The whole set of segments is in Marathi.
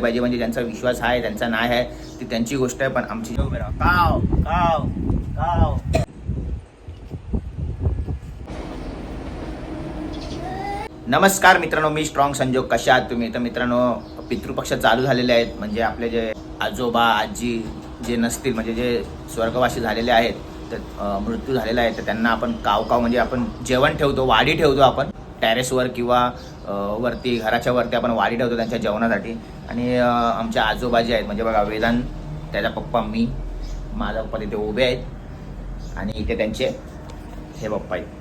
पाहिजे म्हणजे ज्यांचा विश्वास आहे त्यांचा नाही आहे ती त्यांची गोष्ट आहे पण आमची काव काव काव. नमस्कार मित्रांनो मी स्ट्रॉंग संजोग कशा आहात तुम्ही? तर मित्रांनो पितृपक्ष चालू झालेले आहेत म्हणजे आपले जे आजोबा आजी जे नसतील म्हणजे जे स्वर्गवासी झालेले आहेत तर मृत्यू झालेला आहे तर त्यांना आपण काव काव म्हणजे आपण जेवण ठेवतो वाडी ठेवतो आपण. टॅरेसवर किंवा वरती घराच्या वरती आपण वाडी ठेवतो त्यांच्या जेवणासाठी. आणि आमच्या आजोबाजी आहेत. म्हणजे बघा वेदांत त्याचा पप्पा मी माझा पप्पा तिथे उभे आहेत. आणि इथे त्यांचे हे पप्पा आहेत.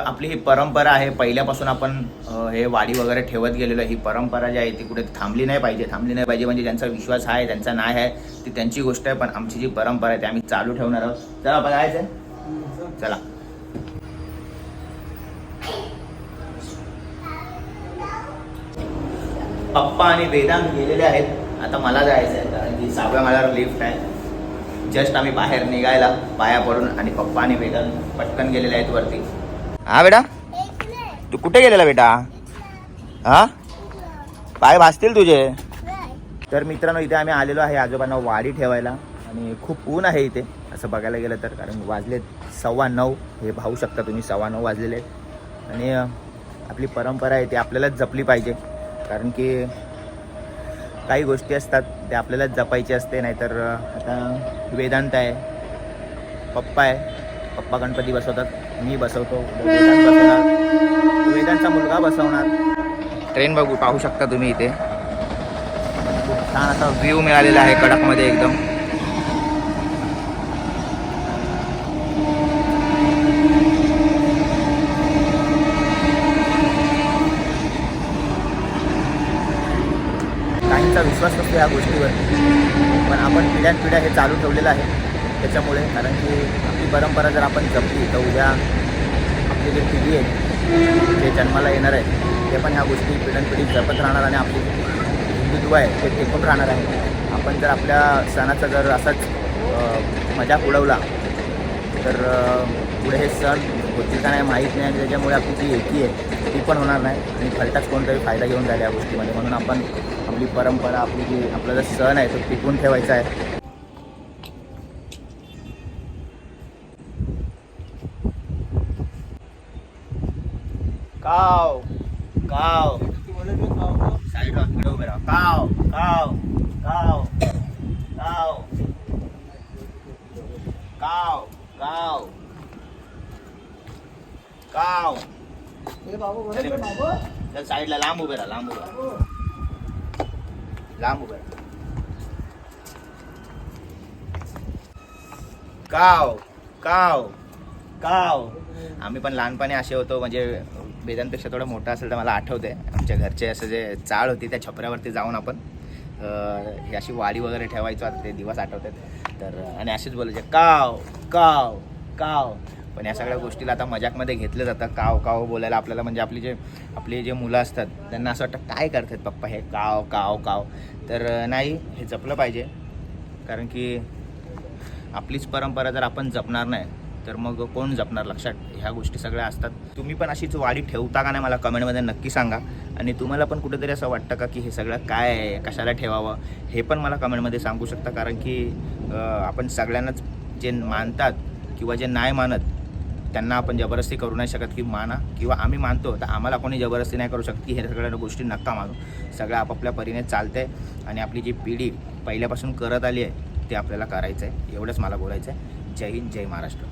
आपली ही परंपरा आहे. पहिल्यापासून आपण हे वाडी वगैरे ठेवत गेलेलो आहे. ही परंपरा जी आहे ती कुठे थांबली नाही पाहिजे. थांबली नाही पाहिजे म्हणजे ज्यांचा विश्वास आहे त्यांचा नाही आहे ती त्यांची गोष्ट आहे. पण आमची जी परंपरा आहे ती आम्ही चालू ठेवणार आहोत. चला बघायचं? चला. पप्पा आणि वेदांत गेलेले आहेत. आता मला जायचं आहे कारण की सहाव्या माळ्यावर लिफ्ट आहे. जस्ट आम्ही बाहेर निघायला पाया पडून आणि पप्पा आणि वेदांत पटकन गेलेले आहेत वरती. हा बेटा? तू कुठे गेलेला बेटा? हा? पाय भासतील तुझे? तर मित्रांनो इथे आम्ही आलेलो आहे आजोबांना वाडी ठेवायला. आणि खूप ऊन आहे इथे. असं बघायला गेलं तर कारण वाजलेत सव्वा नऊ. हे पाहू शकता तुम्ही सव्वा नऊ वाजलेले आहेत. आणि आपली परंपरा आहे ती आपल्यालाच जपली पाहिजे. कारण की काही गोष्टी असतात ते आपल्यालाच जपायची असते नाहीतर आता वेदांत आहे पप्पा आहे पप्पा गणपती बसवतात मी बसवतो वेदांत बसवणार. वेदांतचा मुलगा बसवणार. ट्रेन बघू पाहू शकता तुम्ही इथे. खूप छान असा व्ह्यू मिळालेला आहे कडकमध्ये एकदम. विश्वास नसतो या गोष्टीवर. पण आपण पिढ्यानपिढ्या हे चालू ठेवलेलं आहे. त्याच्यामुळे कारण की आपली परंपरा जर आपण जपली तर उद्या आपली जी पिढी आहे जे जन्माला येणार आहे ते पण ह्या गोष्टी पिढ्यानपिढी जपत राहणार आणि आपली हिंदुत्व आहे ते टिकून राहणार आहे. आपण जर आपल्या सणाचा जर असाच मजाक उडवला तर पुढे हे सण होतील का नाही माहीत नाही आणि त्याच्यामुळे आपली जी एकी आहे ती पण होणार नाही. आणि फलटाच कोणताही फायदा घेऊन जाईल या गोष्टीमध्ये. म्हणून आपण आपली परंपरा आपली जी आपला जो सण आहे तो टिकून ठेवायचा आहे. काव काव. साईडला इकडे उभे राहा. काव काव काव काव. काव काव. काव. साईडला लांब उभे राहा लांब उभे राहा. लांब उभं काव काव काव. आम्ही पण लहानपणी असे होतो म्हणजे वेदांपेक्षा थोडं मोठं असेल तर मला आठवते आमच्या घरचे असं जे चाळ होती त्या छपऱ्यावरती जाऊन आपण ही अशी वाडी वगैरे ठेवायचो. आता ते दिवस आठवतात. तर आणि असेच बोलायचे काव काव काव. पण या सगळ्या गोष्टीला आता मजाकमध्ये घेतलं जातं. काव काव बोलायला आपल्याला म्हणजे आपली जे आपली जे मुलं असतात त्यांना असं वाटतं काय करतात पप्पा हे? काव काव काव. तर नाही हे जपलं पाहिजे. कारण की आपलीच परंपरा जर आपण जपणार नाही तर मग कोण जपणार लक्षात? ह्या गोष्टी सगळ्या असतात. तुम्ही पण अशीच वाढी ठेवता का नाही मला कमेंटमध्ये नक्की सांगा. आणि तुम्हाला पण कुठेतरी असं वाटतं का की हे सगळं काय आहे? कशाला ठेवावं? हे पण मला कमेंटमध्ये सांगू शकता. कारण की आपण सगळ्यांनाच जे मानतात किंवा जे नाही मानत त्यांना आपण जबरदस्ती करू नाही शकत की माना किंवा आम्ही मानतो तर आम्हाला कोणी जबरदस्ती नाही करू शकत की हे सगळ्या गोष्टी नक्का मानू. सगळं आपापल्या परीने चालतंय आणि आपली जी पिढी पहिल्यापासून करत आली आहे ते आपल्याला करायचं आहे एवढंच मला बोलायचं आहे जय हिंद जय महाराष्ट्र.